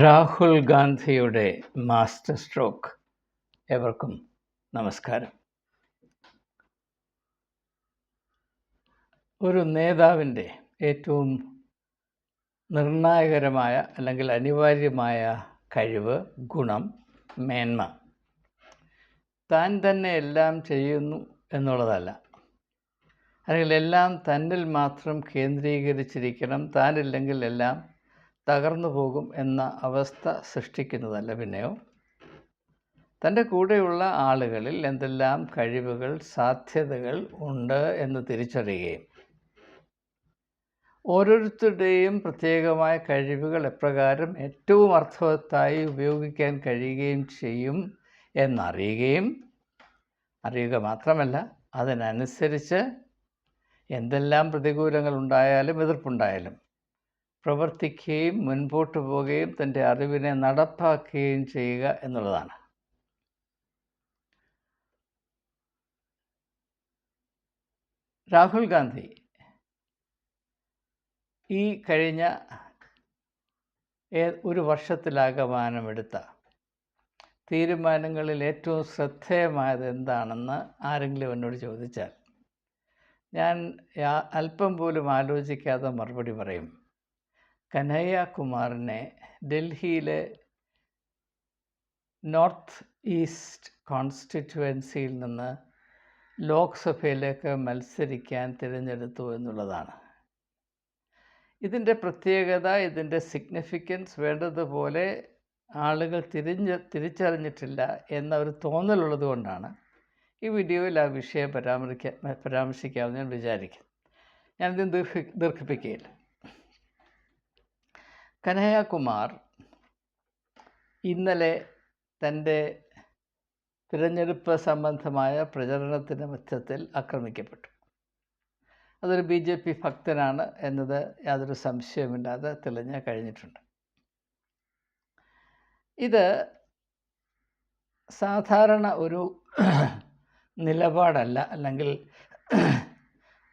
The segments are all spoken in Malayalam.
രാഹുൽ ഗാന്ധിയുടെ മാസ്റ്റർ സ്ട്രോക്ക് എവർക്കും നമസ്കാരം. ഒരു നേതാവിന്റെ ഏറ്റവും നിർണായകരമായ അല്ലെങ്കിൽ അനിവാര്യമായ കഴിവ് ഗുണം മേന്മ. താൻ തന്നെ എല്ലാം ചെയ്യുന്നു എന്നുള്ളതല്ല. അല്ലെങ്കിൽ എല്ലാം തന്നിൽ മാത്രം കേന്ദ്രീകരിച്ചിരിക്കണം താനില്ലെങ്കിൽ എല്ലാം തകർന്നു പോകും എന്ന അവസ്ഥ സൃഷ്ടിക്കുന്നതല്ല പിന്നെയോ? തന്റെ കൂടെയുള്ള ആളുകളിൽ എന്തെല്ലാം കഴിവുകൾ സാധ്യതകൾ ഉണ്ട് എന്ന് തിരിച്ചറിയുകയും ഓരോരുത്തരുടെയും പ്രത്യേകമായ കഴിവുകൾ എപ്രകാരം ഏറ്റവും അർത്ഥവത്തായി ഉപയോഗിക്കാൻ കഴിയുകയും ചെയ്യും എന്നറിയുകയും അറിയുക മാത്രമല്ല അതിനനുസരിച്ച് എന്തെല്ലാം പ്രതികൂലങ്ങൾ ഉണ്ടായാലും എതിർപ്പുണ്ടായാലും പ്രവർത്തിക്കുകയും മുൻപോട്ട് പോവുകയും തന്റെ അറിവിനെ നടപ്പാക്കുകയും ചെയ്യുക എന്നുള്ളതാണ്. രാഹുൽ ഗാന്ധി ഈ കഴിഞ്ഞ ഒരു വർഷത്തിലാകമാനമെടുത്ത തീരുമാനങ്ങളിൽ ഏറ്റവും ശ്രദ്ധേയമായത് എന്താണെന്ന് ആരെങ്കിലും എന്നോട് ചോദിച്ചാൽ ഞാൻ അല്പം പോലും ആലോചിക്കാതെ മറുപടി പറയും. കനയ്യ കുമാറിനെ ഡൽഹിയിലെ നോർത്ത് ഈസ്റ്റ് കോൺസ്റ്റിറ്റുവൻസിയിൽ നിന്ന് ലോക്സഭയിലേക്ക് മത്സരിക്കാൻ തിരഞ്ഞെടുത്തു എന്നുള്ളതാണ്. ഇതിന്റെ പ്രത്യേകത ഇതിന്റെ സിഗ്നിഫിക്കൻസ് വേണ്ടതുപോലെ ആളുകൾ തിരിഞ്ഞ് തിരിച്ചറിഞ്ഞിട്ടില്ല എന്ന ഒരു തോന്നലുള്ളത് കൊണ്ടാണ് ഈ വീഡിയോയിൽ ആ വിഷയം പരാമർശിക്കാൻ പരാമർശിക്കാമെന്ന് ഞാൻ വിചാരിക്കും ഞാനിത് ദീർഘ ദീർഘിപ്പിക്കുകയില്ല. കനയ്യകുമാർ ഇന്നലെ തന്റെ തിരഞ്ഞെടുപ്പ് സംബന്ധമായ പ്രചരണത്തിന്റെ മധ്യത്തിൽ ആക്രമിക്കപ്പെട്ടു. അതൊരു ബി ജെ പി ഭക്തനാണ് എന്നത് യാതൊരു സംശയമില്ലാതെ തെളിഞ്ഞ് കഴിഞ്ഞിട്ടുണ്ട്. ഇത് സാധാരണ ഒരു നിലപാടല്ല അല്ലെങ്കിൽ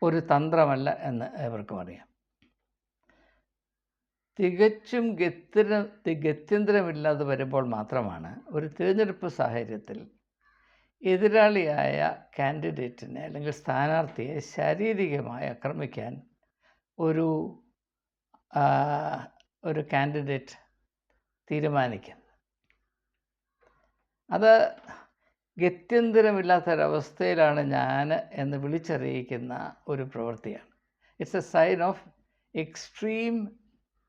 ഒരു തന്ത്രമല്ല എന്ന് ഇവർക്കും അറിയാം. തികച്ചും ഗത്യര ഗത്യന്തരമില്ലാതെ വരുമ്പോൾ മാത്രമാണ് ഒരു തിരഞ്ഞെടുപ്പ് സാഹചര്യത്തിൽ എതിരാളിയായ കാൻഡിഡേറ്റിനെ അല്ലെങ്കിൽ സ്ഥാനാർത്ഥിയെ ശാരീരികമായി ആക്രമിക്കാൻ ഒരു ഒരു കാൻഡിഡേറ്റ് തീരുമാനിക്കുന്നത് അത് ഗത്യന്തരമില്ലാത്തൊരവസ്ഥയിലാണ് ഞാൻ എന്ന് വിളിച്ചറിയിക്കുന്ന ഒരു പ്രവൃത്തിയാണ്. It's a sign of extreme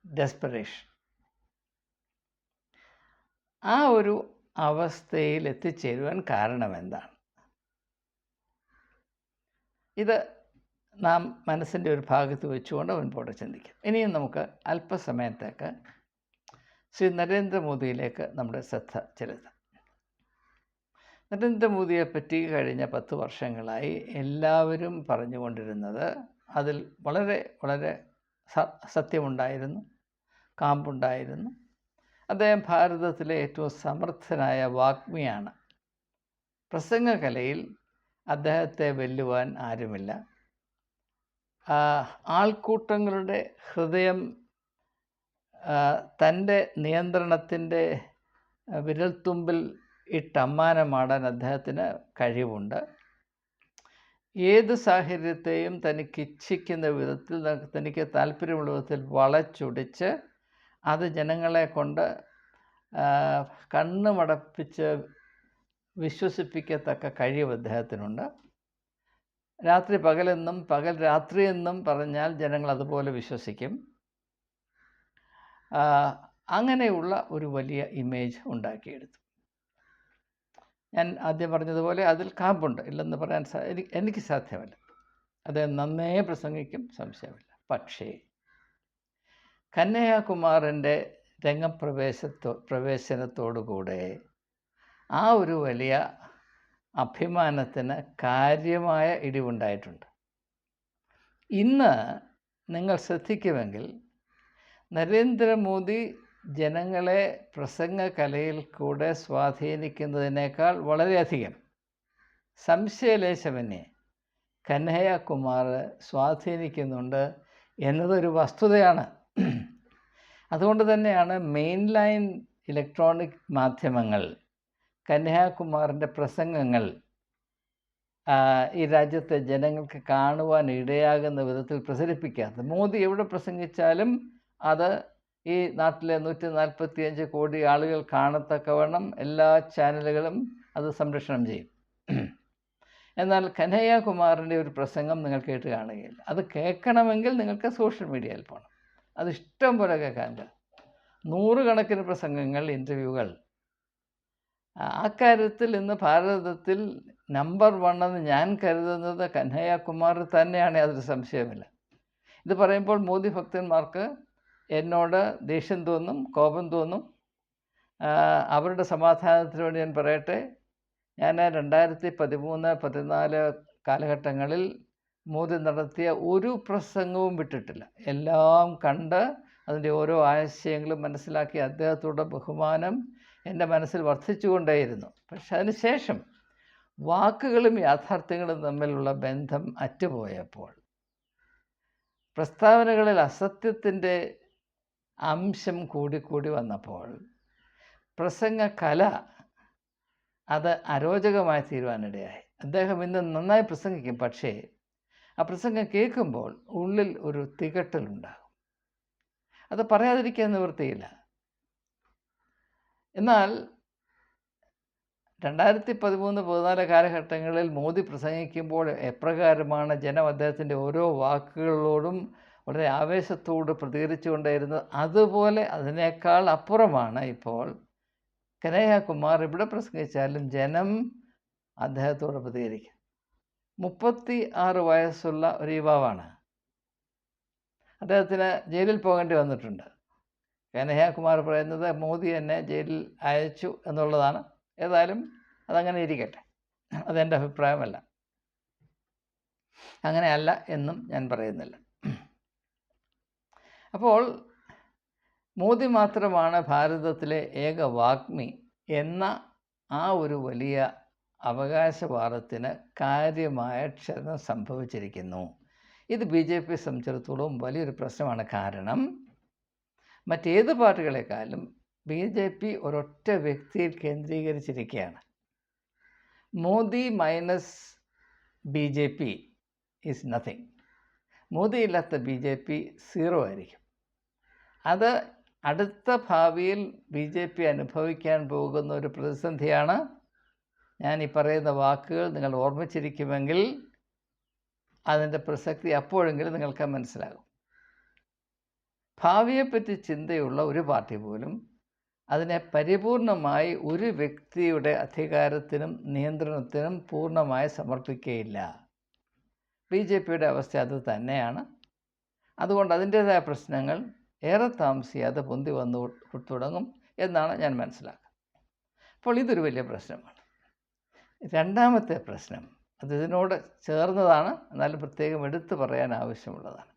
desperation ആ ഒരു അവസ്ഥയിൽ എത്തിച്ചേരുവാൻ കാരണം എന്താണ്? ഇത് നാം മനസ്സിന്റെ ഒരു ഭാഗത്ത് വെച്ചുകൊണ്ട് മുൻപോട്ട് ചിന്തിക്കാം. ഇനിയും നമുക്ക് അല്പസമയത്തേക്ക് ശ്രീ നരേന്ദ്രമോദിയിലേക്ക് നമ്മുടെ ശ്രദ്ധ ചെലുത്താം. നരേന്ദ്രമോദിയെ പറ്റി കഴിഞ്ഞ പത്ത് വർഷങ്ങളായി എല്ലാവരും പറഞ്ഞുകൊണ്ടിരുന്നത് അതിൽ വളരെ വളരെ സത്യമുണ്ടായിരുന്നു. കാമ്പുണ്ടായിരുന്നു. അദ്ദേഹം ഭാരതത്തിലെ ഏറ്റവും സമർത്ഥനായ വാഗ്മിയാണ്. പ്രസംഗകലയിൽ അദ്ദേഹത്തെ വെല്ലുവാൻ ആരുമില്ല. ആൾക്കൂട്ടങ്ങളുടെ ഹൃദയം തന്റെ നിയന്ത്രണത്തിന്റെ വിരൽത്തുമ്പിൽ ഇട്ടമ്മാനമാടാൻ അദ്ദേഹത്തിന് കഴിവുണ്ട്. ഏത് സാഹചര്യത്തെയും തനിക്ക് ഇച്ഛിക്കുന്ന വിധത്തിൽ തനിക്ക് താല്പര്യമുള്ള വിധത്തിൽ വളച്ചൊടിച്ച് അത് ജനങ്ങളെ കൊണ്ട് കണ്ണ് മടപ്പിച്ച് വിശ്വസിപ്പിക്കത്തക്ക കഴിവ് അദ്ദേഹത്തിനുണ്ട്. രാത്രി പകലെന്നും പകൽ രാത്രി എന്നും പറഞ്ഞാൽ ജനങ്ങൾ അതുപോലെ വിശ്വസിക്കും. അങ്ങനെയുള്ള ഒരു വലിയ ഇമേജ് ഉണ്ടാക്കിയെടുത്തു. ഞാൻ ആദ്യം പറഞ്ഞതുപോലെ അതിൽ കാമ്പുണ്ട്. ഇല്ലെന്ന് പറയാൻ എനിക്ക് സാധ്യമല്ല. അദ്ദേഹം നന്നേ പ്രസംഗിക്കും സംശയമില്ല. പക്ഷേ കന്നയ്യകുമാറിന്റെ രംഗപ്രവേശത്തോ പ്രവേശനത്തോടുകൂടെ ആ ഒരു വലിയ അഭിമാനത്തിന് കാര്യമായ ഇടിവുണ്ടായിട്ടുണ്ട്. ഇന്ന് നിങ്ങൾ ശ്രദ്ധിക്കുമെങ്കിൽ നരേന്ദ്രമോദി ജനങ്ങളെ പ്രസംഗ കലയിൽ കൂടെ സ്വാധീനിക്കുന്നതിനേക്കാൾ വളരെയധികം സംശയലേശമന്യേ കന്നയ്യകുമാർ സ്വാധീനിക്കുന്നുണ്ട് എന്നതൊരു വസ്തുതയാണ്. അതുകൊണ്ട് തന്നെയാണ് മെയിൻ ലൈൻ ഇലക്ട്രോണിക് മാധ്യമങ്ങൾ കന്യാകുമാറിന്റെ പ്രസംഗങ്ങൾ ഈ രാജ്യത്തെ ജനങ്ങൾക്ക് കാണുവാൻ ഇടയാകുന്ന വിധത്തിൽ പ്രചരിപ്പിക്കാത്തത്. മോദി എവിടെ പ്രസംഗിച്ചാലും അത് ഈ നാട്ടിലെ നൂറ്റി നാൽപ്പത്തിയഞ്ച് കോടി ആളുകൾ കാണത്തക്കവണ്ണം എല്ലാ ചാനലുകളും അത് സംരക്ഷണം ചെയ്യും. എന്നാൽ കനയ്യകുമാറിന്റെ ഒരു പ്രസംഗം നിങ്ങൾ കേട്ട് കാണുകയില്ല. അത് കേൾക്കണമെങ്കിൽ നിങ്ങൾക്ക് സോഷ്യൽ മീഡിയയിൽ പോകണം അത് ഇഷ്ടം പോലെ കേൾക്കാനുണ്ട്. നൂറുകണക്കിന് പ്രസംഗങ്ങൾ ഇന്റർവ്യൂകൾ ആ കാര്യത്തിൽ ഇന്ന് ഭാരതത്തിൽ നമ്പർ വൺ എന്ന് ഞാൻ കരുതുന്നത് കനയ്യകുമാർ തന്നെയാണ് യാതൊരു സംശയമില്ല ഇത് പറയുമ്പോൾ മോദി ഭക്തന്മാർക്ക് എന്നോട് ദേഷ്യം തോന്നും കോപം തോന്നും. അവരുടെ സമാധാനത്തിന് വേണ്ടി ഞാൻ പറയട്ടെ. ഞാൻ രണ്ടായിരത്തി പതിമൂന്ന് പതിനാല് കാലഘട്ടങ്ങളിൽ മോദി നടത്തിയ ഒരു പ്രസംഗവും വിട്ടിട്ടില്ല. എല്ലാം കണ്ട് അതിന്റെ ഓരോ ആശയങ്ങളും മനസ്സിലാക്കി അദ്ദേഹത്തോടെ ബഹുമാനം എന്റെ മനസ്സിൽ വർദ്ധിച്ചുകൊണ്ടേയിരുന്നു. പക്ഷെ അതിനുശേഷം വാക്കുകളും യാഥാർത്ഥ്യങ്ങളും തമ്മിലുള്ള ബന്ധം അറ്റുപോയപ്പോൾ പ്രസ്താവനകളിൽ അസത്യത്തിന്റെ അംശം കൂടിക്കൂടി വന്നപ്പോൾ പ്രസംഗ കല അത് അരോചകമായി തീരുവാനിടയായി. അദ്ദേഹം ഇന്ന് നന്നായി പ്രസംഗിക്കും. പക്ഷേ ആ പ്രസംഗം കേൾക്കുമ്പോൾ ഉള്ളിൽ ഒരു തികട്ടലുണ്ടാകും അത് പറയാതിരിക്കാൻ നിവൃത്തിയില്ല. എന്നാൽ രണ്ടായിരത്തി പതിമൂന്ന് പതിനാല് കാലഘട്ടങ്ങളിൽ മോദി പ്രസംഗിക്കുമ്പോൾ എപ്രകാരമാണ് ജനം അദ്ദേഹത്തിന്റെ ഓരോ വാക്കുകളോടും വളരെ ആവേശത്തോട് പ്രതികരിച്ചുകൊണ്ടേയിരുന്നത് അതുപോലെ അതിനേക്കാൾ അപ്പുറമാണ് ഇപ്പോൾ കനയ്യകുമാർ ഇവിടെ പ്രസംഗിച്ചാലും ജനം അദ്ദേഹത്തോട് പ്രതികരിക്കും. മുപ്പത്തി ആറ് വയസ്സുള്ള ഒരു യുവാവാണ്. അദ്ദേഹത്തിന് ജയിലിൽ പോകേണ്ടി വന്നിട്ടുണ്ട്. കനഹ്യാകുമാർ പറയുന്നത് മോദി എന്നെ ജയിലിൽ അയച്ചു എന്നുള്ളതാണ്. ഏതായാലും അതങ്ങനെ ഇരിക്കട്ടെ. അതെന്റെ അഭിപ്രായമല്ല. അങ്ങനെയല്ല എന്നും ഞാൻ പറയുന്നില്ല. അപ്പോൾ മോദി മാത്രമാണ് ഭാരതത്തിലെ ഏക വാഗ്മി എന്ന ആ ഒരു വലിയ അവകാശവാദത്തിന് കാര്യമായ ക്ഷതം സംഭവിച്ചിരിക്കുന്നു. ഇത് ബി ജെ പി സംബന്ധിച്ചിടത്തോളം വലിയൊരു പ്രശ്നമാണ്. കാരണം മറ്റേത് പാർട്ടികളെക്കാളും ബി ജെ പി ഒരൊറ്റ വ്യക്തിയിൽ കേന്ദ്രീകരിച്ചിരിക്കുകയാണ്. Modi minus B J P is nothing Modi ഇല്ലാത്ത ബി ജെ പി സീറോ ആയിരിക്കും. അത് അടുത്ത ഭാവിയിൽ ബി ജെ പി അനുഭവിക്കാൻ പോകുന്ന ഒരു പ്രതിസന്ധിയാണ് ഞാൻ ഈ പറയുന്ന വാക്കുകൾ നിങ്ങൾ ഓർമ്മിച്ചിരിക്കുമെങ്കിൽ അതിന്റെ പ്രസക്തി അപ്പോഴെങ്കിലും നിങ്ങൾക്ക് മനസ്സിലാകും. ഭാവിയെപ്പറ്റി ചിന്തയുള്ള ഒരു പാർട്ടി പോലും അതിനെ പരിപൂർണമായി ഒരു വ്യക്തിയുടെ അധികാരത്തിനും നിയന്ത്രണത്തിനും പൂർണമായി സമർപ്പിക്കുകയില്ല. ബി ജെ പിയുടെ അവസ്ഥ അത് തന്നെയാണ്. അതുകൊണ്ട് അതിന്റേതായ പ്രശ്നങ്ങൾ ഏറെ താമസിയാതെ പൊന്തി വന്നു തുടങ്ങും എന്നാണ് ഞാൻ മനസ്സിലാക്കുന്നത്. അപ്പോൾ ഇതൊരു വലിയ പ്രശ്നമാണ്. രണ്ടാമത്തെ പ്രശ്നം അത് ഇതിനോട് ചേർന്നതാണ് എന്നാലും പ്രത്യേകം എടുത്തു പറയാൻ ആവശ്യമുള്ളതാണ്.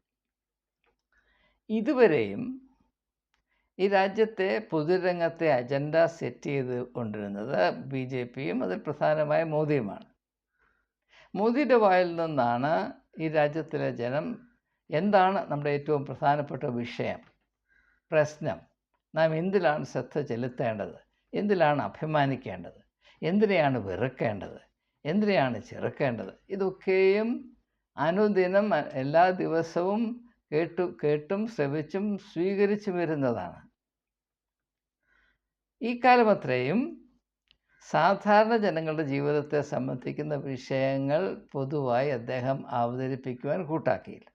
ഇതുവരെയും ഈ രാജ്യത്തെ പൊതുരംഗത്തെ അജണ്ട സെറ്റ് ചെയ്ത് കൊണ്ടിരുന്നത് ബി ജെ പിയും അതിൽ പ്രധാനമായ മോദിയുമാണ്. മോദിയുടെ വായിൽ നിന്നാണ് ഈ രാജ്യത്തിലെ ജനം എന്താണ് നമ്മുടെ ഏറ്റവും പ്രധാനപ്പെട്ട വിഷയം പ്രശ്നം. നാം എന്തിലാണ് ശ്രദ്ധ ചെലുത്തേണ്ടത്? എന്തിലാണ് അഭിമാനിക്കേണ്ടത്? എന്തിനെയാണ് വെറുക്കേണ്ടത്? എന്തിനെയാണ് ചെറുക്കേണ്ടത്? ഇതൊക്കെയും അനുദിനം എല്ലാ ദിവസവും കേട്ടു കേട്ടും ശ്രവിച്ചും സ്വീകരിച്ചു വരുന്നതാണ്. ഈ കാലമത്രയും സാധാരണ ജനങ്ങളുടെ ജീവിതത്തെ സംബന്ധിക്കുന്ന വിഷയങ്ങൾ പൊതുവായി അദ്ദേഹം അവതരിപ്പിക്കുവാൻ കൂട്ടാക്കിയില്ല.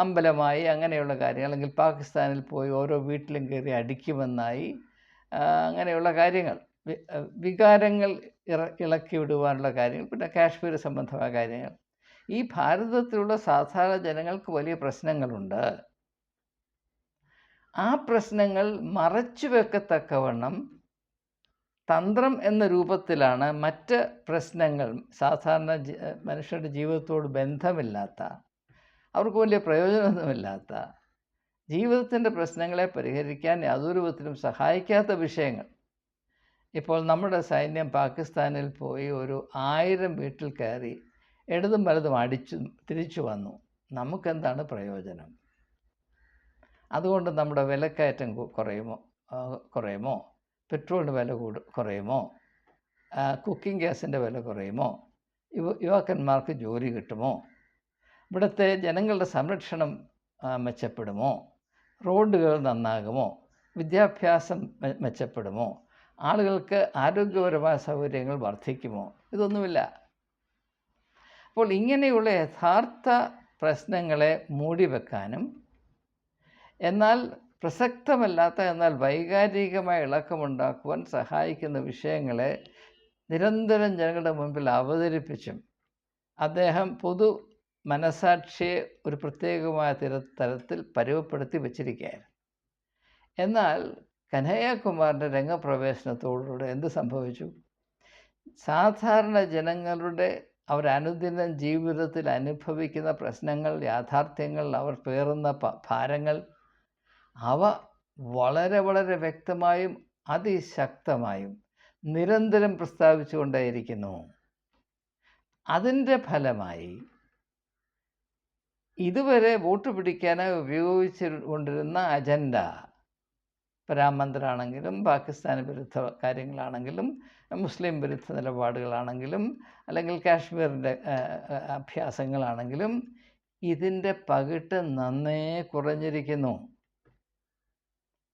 അമ്പലമായി അങ്ങനെയുള്ള കാര്യങ്ങൾ അല്ലെങ്കിൽ പാകിസ്ഥാനിൽ പോയി ഓരോ വീട്ടിലും കയറി അടിക്കുമെന്നായി അങ്ങനെയുള്ള കാര്യങ്ങൾ. വികാരങ്ങൾ ഇറ ഇളക്കി വിടുവാനുള്ള കാര്യങ്ങൾ പിന്നെ കാശ്മീർ സംബന്ധമായ കാര്യങ്ങൾ. ഈ ഭാരതത്തിലുള്ള സാധാരണ ജനങ്ങൾക്ക് വലിയ പ്രശ്നങ്ങളുണ്ട്. ആ പ്രശ്നങ്ങൾ മറച്ചു വെക്കത്തക്കവണ്ണം തന്ത്രം എന്ന രൂപത്തിലാണ് മറ്റ് പ്രശ്നങ്ങൾ സാധാരണ മനുഷ്യരുടെ ജീവിതത്തോട് ബന്ധമില്ലാത്ത അവർക്ക് വലിയ പ്രയോജനമൊന്നുമില്ലാത്ത ജീവിതത്തിന്റെ പ്രശ്നങ്ങളെ പരിഹരിക്കാൻ യാതൊരു വിധത്തിലും സഹായിക്കാത്ത വിഷയങ്ങൾ. ഇപ്പോൾ നമ്മുടെ സൈന്യം പാകിസ്ഥാനിൽ പോയി ഒരു ആയിരം വീട്ടിൽ കയറി ഇടതും വലതും അടിച്ചു തിരിച്ചു വന്നു. നമുക്കെന്താണ് പ്രയോജനം? അതുകൊണ്ട് നമ്മുടെ വിലക്കയറ്റം കുറയുമോ? കുറയുമോ? പെട്രോളിന് വില കൂടു കുറയുമോ? കുക്കിംഗ് ഗ്യാസിന്റെ വില കുറയുമോ? യുവ യുവാക്കന്മാർക്ക് ജോലി കിട്ടുമോ? ഇവിടുത്തെ ജനങ്ങളുടെ സംരക്ഷണം മെച്ചപ്പെടുമോ? റോഡുകൾ നന്നാകുമോ? വിദ്യാഭ്യാസം മെച്ചപ്പെടുമോ? ആളുകൾക്ക് ആരോഗ്യപരമായ സൗകര്യങ്ങൾ വർദ്ധിക്കുമോ? ഇതൊന്നുമില്ല. അപ്പോൾ ഇങ്ങനെയുള്ള യഥാർത്ഥ പ്രശ്നങ്ങളെ മൂടിവെക്കാനും എന്നാൽ പ്രസക്തമല്ലാത്ത എന്നാൽ വൈകാരികമായ ഇളക്കമുണ്ടാക്കുവാൻ സഹായിക്കുന്ന വിഷയങ്ങളെ നിരന്തരം ജനങ്ങളുടെ മുമ്പിൽ അവതരിപ്പിച്ചും അദ്ദേഹം പൊതു മനസാക്ഷിയെ ഒരു പ്രത്യേകമായ തരത്തിൽ പരുവപ്പെടുത്തി വച്ചിരിക്കുകയായിരുന്നു. എന്നാൽ കനയ്യകുമാറിന്റെ രംഗപ്രവേശനത്തോടുകൂടെ എന്ത് സംഭവിച്ചു? സാധാരണ ജനങ്ങളുടെ അവർ അനുദിനം ജീവിതത്തിൽ അനുഭവിക്കുന്ന പ്രശ്നങ്ങൾ യാഥാർത്ഥ്യങ്ങൾ അവർ പേറുന്ന ഭാരങ്ങൾ അവ വളരെ വളരെ വ്യക്തമായും അതിശക്തമായും നിരന്തരം പ്രസ്താവിച്ചുകൊണ്ടേയിരിക്കുന്നു. അതിന്റെ ഫലമായി ഇതുവരെ വോട്ട് പിടിക്കാനായി ഉപയോഗിച്ചുകൊണ്ടിരുന്ന അജണ്ട രാമമന്ദിരാണെങ്കിലും പാകിസ്ഥാൻ വിരുദ്ധ കാര്യങ്ങളാണെങ്കിലും മുസ്ലിം വിരുദ്ധ നിലപാടുകളാണെങ്കിലും അല്ലെങ്കിൽ കാശ്മീരിന്റെ അഭ്യാസങ്ങളാണെങ്കിലും ഇതിന്റെ പകിട്ട് നന്നേ കുറഞ്ഞിരിക്കുന്നു.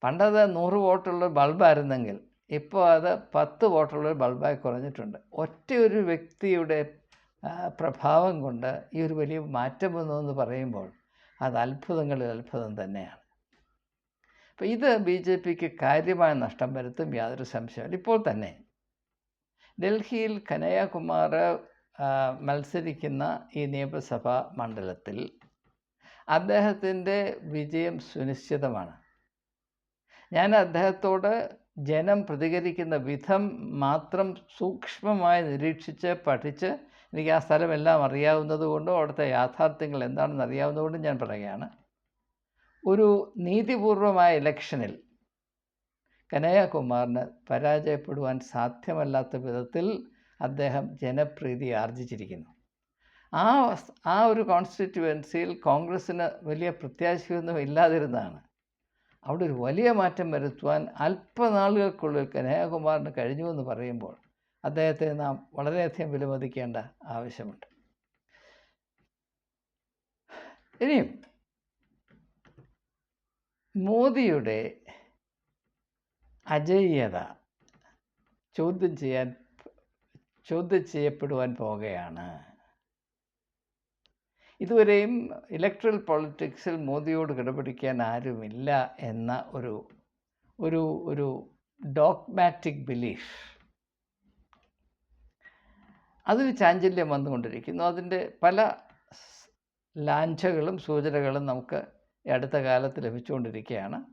പണ്ടത് നൂറ് വോട്ടുള്ള ബൾബായിരുന്നെങ്കിൽ ഇപ്പോൾ അത് പത്ത് വോട്ടുള്ള ബൾബായി കുറഞ്ഞിട്ടുണ്ട്. ഒറ്റ ഒരു വ്യക്തിയുടെ പ്രഭാവം കൊണ്ട് ഈ ഒരു വലിയ മാറ്റം വന്നു എന്ന് പറയുമ്പോൾ അത് അത്ഭുതങ്ങളിൽ അത്ഭുതം തന്നെയാണ്. അപ്പോൾ ഇത് ബി ജെ പിക്ക് കാര്യമായ നഷ്ടം വരുത്തും യാതൊരു സംശയമില്ല ഇപ്പോൾ തന്നെ ഡൽഹിയിൽ കനയ്യകുമാർ മത്സരിക്കുന്ന ഈ നിയമസഭാ മണ്ഡലത്തിൽ അദ്ദേഹത്തിന്റെ വിജയം സുനിശ്ചിതമാണ്. ഞാൻ അദ്ദേഹത്തോട് ജനം പ്രതികരിക്കുന്ന വിധം മാത്രം സൂക്ഷ്മമായി നിരീക്ഷിച്ച് പഠിച്ച് എനിക്ക് ആ സ്ഥലമെല്ലാം അറിയാവുന്നതുകൊണ്ടും അവിടുത്തെ യാഥാർത്ഥ്യങ്ങൾ എന്താണെന്ന് അറിയാവുന്നതുകൊണ്ടും ഞാൻ പറയുകയാണ്. ഒരു നീതിപൂർവമായ ഇലക്ഷനിൽ കനയ്യകുമാറിന് പരാജയപ്പെടുവാൻ സാധ്യമല്ലാത്ത വിധത്തിൽ അദ്ദേഹം ജനപ്രീതി ആർജിച്ചിരിക്കുന്നു. ആ ആ ഒരു കോൺസ്റ്റിറ്റ്യുവൻസിയിൽ കോൺഗ്രസ്സിന് വലിയ പ്രത്യാശയൊന്നും ഇല്ലാതിരുന്നതാണ്. അവിടെ ഒരു വലിയ മാറ്റം വരുത്തുവാൻ അല്പനാളുകൾക്കുള്ളിൽ കനയ്യകുമാറിന് കഴിഞ്ഞു എന്ന് പറയുമ്പോൾ അദ്ദേഹത്തെ നാം വളരെയധികം വിലമതിക്കേണ്ട ആവശ്യമുണ്ട്. ഇനിയും മോദിയുടെ അജയ്യത ചോദ്യം ചെയ്യാൻ ചോദ്യം ചെയ്യപ്പെടുവാൻ പോകുകയാണ് ഇതുവരെയും ഇലക്ട്രൽ പൊളിറ്റിക്സിൽ മോദിയോട് കിടപിടിക്കാൻ ആരുമില്ല എന്ന ഒരു ഒരു ഒരു ഡോക്മാറ്റിക് ബിലീഫ് അതിന് ചാഞ്ചല്യം വന്നുകൊണ്ടിരിക്കുന്നു. അതിന്റെ പല ലാഞ്ചകളും സൂചനകളും നമുക്ക് അടുത്ത കാലത്ത് ലഭിച്ചുകൊണ്ടിരിക്കുകയാണ്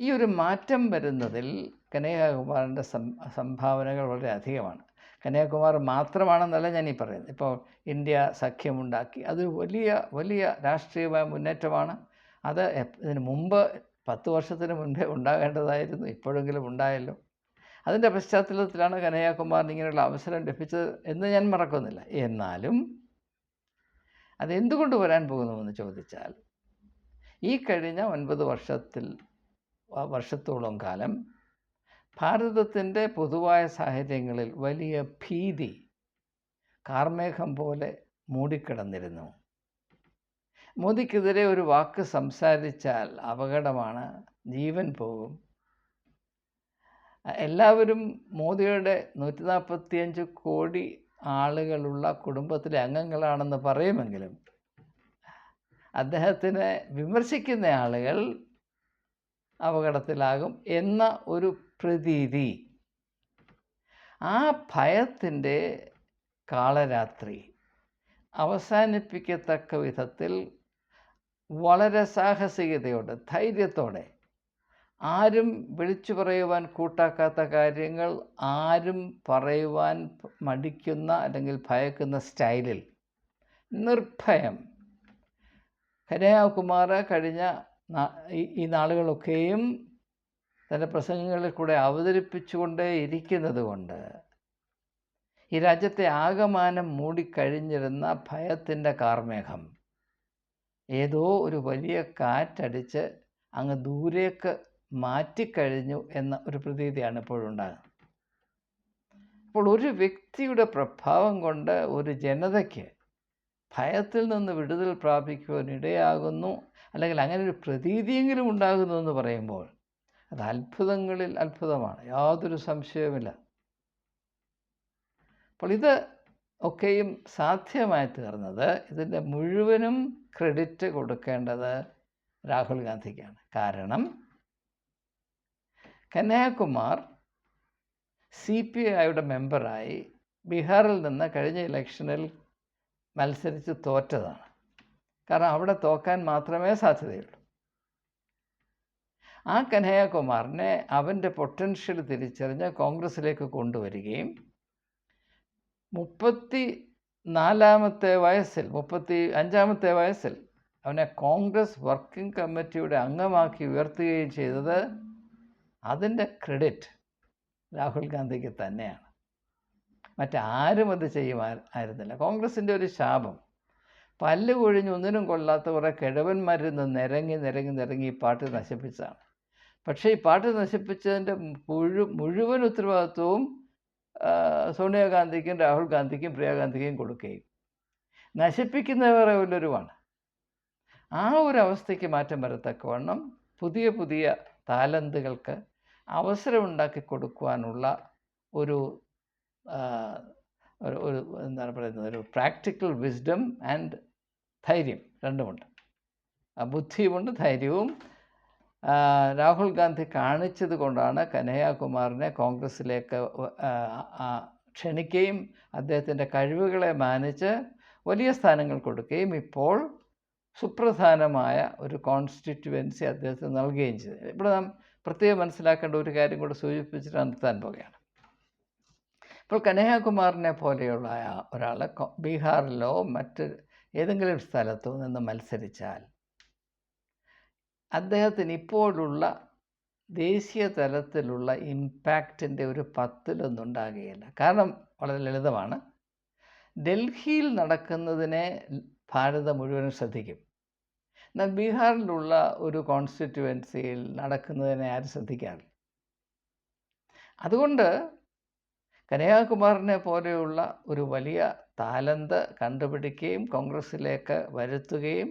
ഈ ഒരു മാറ്റം വരുന്നതിൽ കനയ്യകുമാറിന്റെ സംഭാവനകൾ വളരെ അധികമാണ്. കന്യാകുമാർ മാത്രമാണെന്നല്ല ഞാൻ ഈ പറയുന്നത്. ഇപ്പോൾ ഇന്ത്യ സഖ്യമുണ്ടാക്കി. അത് വലിയ വലിയ രാഷ്ട്രീയമായ മുന്നേറ്റമാണ്. അത് ഇതിന് മുമ്പ് പത്ത് വർഷത്തിന് മുൻപേ ഉണ്ടാകേണ്ടതായിരുന്നു. ഇപ്പോഴെങ്കിലും ഉണ്ടായല്ലോ. അതിന്റെ പശ്ചാത്തലത്തിലാണ് കനയ്യകുമാറിന് ഇങ്ങനെയുള്ള അവസരം ലഭിച്ചത് എന്ന് ഞാൻ മറക്കുന്നില്ല. എന്നാലും അതെന്തുകൊണ്ട് വരാൻ പോകുന്നുവെന്ന് ചോദിച്ചാൽ ഈ കഴിഞ്ഞ ഒൻപത് വർഷത്തിൽ വർഷത്തോളം കാലം ഭാരതത്തിന്റെ പൊതുവായ സാഹചര്യങ്ങളിൽ വലിയ ഭീതി കാർമേഘം പോലെ മൂടിക്കിടന്നിരുന്നു. മോദിക്കെതിരെ ഒരു വാക്ക് സംസാരിച്ചാൽ അപകടമാണ് ജീവൻ പോകും. എല്ലാവരും മോദിയുടെ നൂറ്റി നാൽപ്പത്തിയഞ്ച് കോടി ആളുകളുള്ള കുടുംബത്തിലെ അംഗങ്ങളാണെന്ന് പറയുമെങ്കിലും അദ്ദേഹത്തിനെ വിമർശിക്കുന്ന ആളുകൾ അപകടത്തിലാകും എന്ന ഒരു പ്രതീതി. ആ ഭയത്തിന്റെ കാളരാത്രി അവസാനിപ്പിക്കത്തക്ക വിധത്തിൽ വളരെ സാഹസികതയോടെ ധൈര്യത്തോടെ ആരും വിളിച്ചു പറയുവാൻ കൂട്ടാക്കാത്ത കാര്യങ്ങൾ ആരും പറയുവാൻ മടിക്കുന്ന അല്ലെങ്കിൽ ഭയക്കുന്ന സ്റ്റൈലിൽ നിർഭയം കനയാകുമാർ കഴിഞ്ഞ ഈ നാളുകളൊക്കെയും തന്റെ പ്രസംഗങ്ങളിൽ കൂടെ അവതരിപ്പിച്ചുകൊണ്ടേ ഇരിക്കുന്നത് കൊണ്ട് ഈ രാജ്യത്തെ ആകമാനം മൂടിക്കഴിഞ്ഞിരുന്ന ഭയത്തിന്റെ കാർമേഘം ഏതോ ഒരു വലിയ കാറ്റടിച്ച് അങ്ങ് ദൂരേക്ക് മാറ്റിക്കഴിഞ്ഞു എന്ന ഒരു പ്രതീതിയാണ് ഇപ്പോഴുണ്ടാകുന്നത് അപ്പോൾ ഒരു വ്യക്തിയുടെ പ്രഭാവം കൊണ്ട് ഒരു ജനതയ്ക്ക് ഭയത്തിൽ നിന്ന് വിടുതൽ പ്രാപിക്കുവാൻ ഇടയാകുന്നു. അല്ലെങ്കിൽ അങ്ങനെ ഒരു പ്രതീതിയെങ്കിലും ഉണ്ടാകുന്നു എന്ന് പറയുമ്പോൾ അത് അത്ഭുതങ്ങളിൽ അത്ഭുതമാണ്. യാതൊരു സംശയവുമില്ല. അപ്പോൾ ഇത് ഒക്കെയും സാധ്യമായി തീർന്നത് ഇതിന്റെ മുഴുവനും ക്രെഡിറ്റ് കൊടുക്കേണ്ടത് രാഹുൽ ഗാന്ധിക്കാണ്. കാരണം കന്യാകുമാർ സി പി ഐയുടെ മെമ്പറായി ബീഹാറിൽ നിന്ന് കഴിഞ്ഞ ഇലക്ഷനിൽ മത്സരിച്ച് തോറ്റതാണ്. കാരണം അവിടെ തോക്കാൻ മാത്രമേ സാധ്യതയുള്ളൂ. ആ കനയ്യകുമാറിനെ അവന്റെ പൊട്ടൻഷ്യൽ തിരിച്ചറിഞ്ഞ് കോൺഗ്രസ്സിലേക്ക് കൊണ്ടുവരികയും മുപ്പത്തി നാലാമത്തെ വയസ്സിൽ മുപ്പത്തി അഞ്ചാമത്തെ വയസ്സിൽ അവനെ കോൺഗ്രസ് വർക്കിംഗ് കമ്മിറ്റിയുടെ അംഗമാക്കി ഉയർത്തുകയും ചെയ്തത് അതിന്റെ ക്രെഡിറ്റ് രാഹുൽ ഗാന്ധിക്ക് തന്നെയാണ്. മറ്റാരും അത് ചെയ്യുമായിരുന്നില്ല കോൺഗ്രസിന്റെ ഒരു ശാപം. പല്ല് കൊഴിഞ്ഞ് ഒന്നിനും കൊള്ളാത്ത കുറേ കിഴവന്മാരിൽ നിന്ന് നിരങ്ങി നിരങ്ങി നിരങ്ങി ഈ പാട്ട് നശിപ്പിച്ചതാണ്. പക്ഷേ ഈ പാട്ട് നശിപ്പിച്ചതിന്റെ മുഴു മുഴുവൻ ഉത്തരവാദിത്വവും സോണിയാഗാന്ധിക്കും രാഹുൽ ഗാന്ധിക്കും പ്രിയാഗാന്ധിക്കും കൊടുക്കുകയും. നശിപ്പിക്കുന്നവരെ ഉള്ളൊരുവാണ് ആ ഒരു അവസ്ഥയ്ക്ക് മാറ്റം വരത്തക്കവണ്ണം പുതിയ പുതിയ താലന്തുകൾക്ക് അവസരമുണ്ടാക്കി കൊടുക്കുവാനുള്ള ഒരു ഒരു ഒരു എന്താണ് പറയുന്നത്? ഒരു പ്രാക്ടിക്കൽ വിസ്ഡം ആൻഡ് ധൈര്യം രണ്ടുമുണ്ട്. ആ ബുദ്ധിയുമുണ്ട് ധൈര്യവും. രാഹുൽ ഗാന്ധി കാണിച്ചത് കൊണ്ടാണ് കനയ്യകുമാറിനെ കോൺഗ്രസ്സിലേക്ക് ക്ഷണിക്കുകയും അദ്ദേഹത്തിന്റെ കഴിവുകളെ മാനിച്ച് വലിയ സ്ഥാനങ്ങൾ കൊടുക്കുകയും ഇപ്പോൾ സുപ്രധാനമായ ഒരു കോൺസ്റ്റിറ്റ്യുവൻസി അദ്ദേഹത്തിന് നൽകുകയും ചെയ്തു. ഇവിടെ നാം പ്രത്യേകം മനസ്സിലാക്കേണ്ട ഒരു കാര്യം കൂടെ സൂചിപ്പിച്ചിട്ട് നിർത്താൻ പോകുകയാണ് ഇപ്പോൾ കനയാകുമാറിനെ പോലെയുള്ള ഒരാൾ ബീഹാറിലോ മറ്റ് ഏതെങ്കിലും സ്ഥലത്തോ നിന്ന് മത്സരിച്ചാൽ അദ്ദേഹത്തിന് ഇപ്പോഴുള്ള ദേശീയ തലത്തിലുള്ള ഇമ്പാക്റ്റിന്റെ ഒരു പത്തിലൊന്നും ഉണ്ടാകുകയില്ല. കാരണം വളരെ ലളിതമാണ്. ഡൽഹിയിൽ നടക്കുന്നതിനെ ഭാരതം മുഴുവനും ശ്രദ്ധിക്കും. എന്നാൽ ബീഹാറിലുള്ള ഒരു കോൺസ്റ്റിറ്റ്യുവൻസിയിൽ നടക്കുന്നതിനെ ആരും ശ്രദ്ധിക്കാറില്ല. അതുകൊണ്ട് കനയ്യകുമാറിനെ പോലെയുള്ള ഒരു വലിയ താലന്ത് കണ്ടുപിടിക്കുകയും കോൺഗ്രസ്സിലേക്ക് വരുത്തുകയും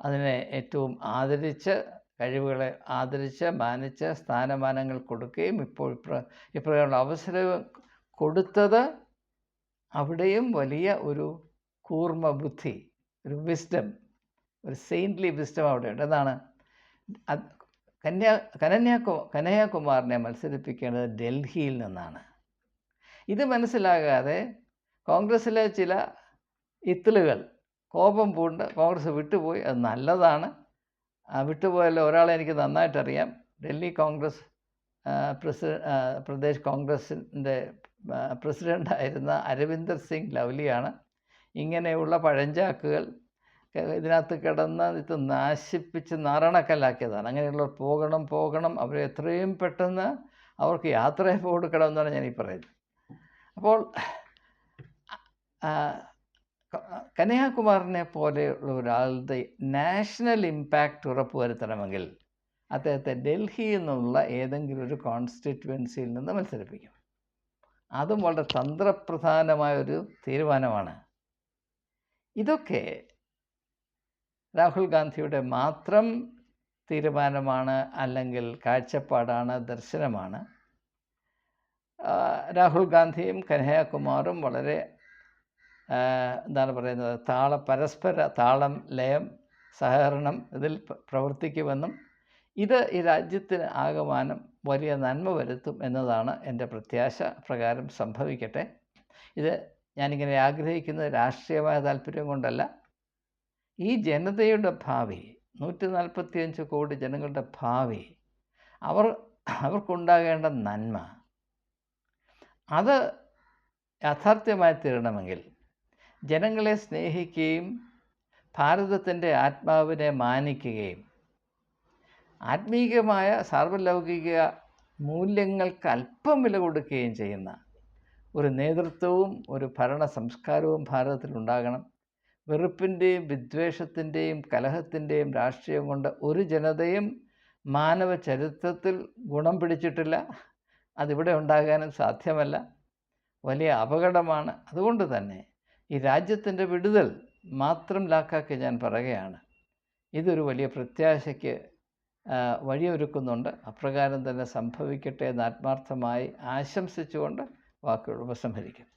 അതിനെ ഏറ്റവും ആദരിച്ച് കഴിവുകളെ ആദരിച്ച് മാനിച്ച് സ്ഥാനമാനങ്ങൾ കൊടുക്കുകയും ഇപ്പോൾ ഇപ്രകാരമുള്ള അവസരം കൊടുത്തത് അവിടെയും വലിയ ഒരു കൂർമ്മ ബുദ്ധി ഒരു വിസ്ഡം ഒരു സെയിന്റ്ലി വിസ്ഡം അവിടെയുണ്ട്. എന്താണ് കന്യാ കനന്യാകു കനയ്യകുമാറിനെ മത്സരിപ്പിക്കേണ്ടത് ഡൽഹിയിൽ നിന്നാണ്. ഇത് മനസ്സിലാകാതെ കോൺഗ്രസ്സിലെ ചില ഇത്തിളുകൾ കോപം പൂണ്ട് കോൺഗ്രസ് വിട്ടുപോയി. അത് നല്ലതാണ്. വിട്ടുപോയല്ലോ. ഒരാളെ എനിക്ക് നന്നായിട്ടറിയാം. ഡൽഹി കോൺഗ്രസ് പ്രസിഡ പ്രദേശ് കോൺഗ്രസിന്റെ പ്രസിഡന്റായിരുന്ന അരവിന്ദർ സിംഗ് ലവ്ലിയാണ് ഇങ്ങനെയുള്ള പഴഞ്ചാക്കുകൾ ഇതിനകത്ത് കിടന്ന് ഇത് നാശിപ്പിച്ച് നാരണക്കല്ലാക്കിയതാണ് അങ്ങനെയുള്ളവർ പോകണം പോകണം. അവരെ എത്രയും പെട്ടെന്ന് അവർക്ക് യാത്രയെ കൊടുക്കണം എന്നാണ് ഞാൻ ഈ പറയുന്നത്. അപ്പോൾ കന്യാകുമാറിനെ പോലെയുള്ള ഒരാളുടെ നാഷണൽ ഇമ്പാക്റ്റ് ഉറപ്പുവരുത്തണമെങ്കിൽ അദ്ദേഹത്തെ ഡൽഹിയിൽ നിന്നുള്ള ഏതെങ്കിലും ഒരു കോൺസ്റ്റിറ്റ്യുവൻസിയിൽ നിന്ന് മത്സരിപ്പിക്കും. അതും വളരെ തന്ത്രപ്രധാനമായ ഒരു തീരുമാനമാണ്. ഇതൊക്കെ രാഹുൽ ഗാന്ധിയുടെ മാത്രം തീരുമാനമാണ് അല്ലെങ്കിൽ കാഴ്ചപ്പാടാണ് ദർശനമാണ്. രാഹുൽ ഗാന്ധിയും കനഹയകുമാറും വളരെ എന്താണ് പറയുന്നത് താള പരസ്പര താളം ലയം സഹകരണം ഇതിൽ പ്രവർത്തിക്കുമെന്നും ഇത് ഈ രാജ്യത്തിന് ആകമാനം വലിയ നന്മ വരുത്തും എന്നതാണ് എന്റെ പ്രത്യാശ പ്രകാരം സംഭവിക്കട്ടെ. ഇത് ഞാനിങ്ങനെ ആഗ്രഹിക്കുന്നത് രാഷ്ട്രീയമായ താല്പര്യം കൊണ്ടല്ല. ഈ ജനതയുടെ ഭാവി നൂറ്റി നാൽപ്പത്തിയഞ്ച് കോടി ജനങ്ങളുടെ ഭാവി അവർ അവർക്കുണ്ടാകേണ്ട നന്മ അത് യാഥാർത്ഥ്യമായി തീരണമെങ്കിൽ ജനങ്ങളെ സ്നേഹിക്കുകയും ഭാരതത്തിന്റെ ആത്മാവിനെ മാനിക്കുകയും ആത്മീകമായ സാർവലൗകിക മൂല്യങ്ങൾക്ക് അല്പം വില കൊടുക്കുകയും ചെയ്യുന്ന ഒരു നേതൃത്വവും ഒരു ഭരണ സംസ്കാരവും ഭാരതത്തിലുണ്ടാകണം വെറുപ്പിന്റെയും വിദ്വേഷത്തിന്റെയും കലഹത്തിന്റെയും രാഷ്ട്രീയം കൊണ്ട് ഒരു ജനതയും മാനവ ചരിത്രത്തിൽ ഗുണം പിടിച്ചിട്ടില്ല. അതിവിടെ ഉണ്ടാകാനും സാധ്യമല്ല. വലിയ അപകടമാണ്. അതുകൊണ്ട് തന്നെ ഈ രാജ്യത്തിന്റെ വിടുതൽ മാത്രം ലാക്കാക്കി ഞാൻ പറയുകയാണ്. ഇതൊരു വലിയ പ്രത്യാശയ്ക്ക് വഴിയൊരുക്കുന്നുണ്ട്. അപ്രകാരം തന്നെ സംഭവിക്കട്ടെ എന്ന് ആത്മാർത്ഥമായി ആശംസിച്ചുകൊണ്ട് വാക്കുകൾ ഉപസംഹരിക്കും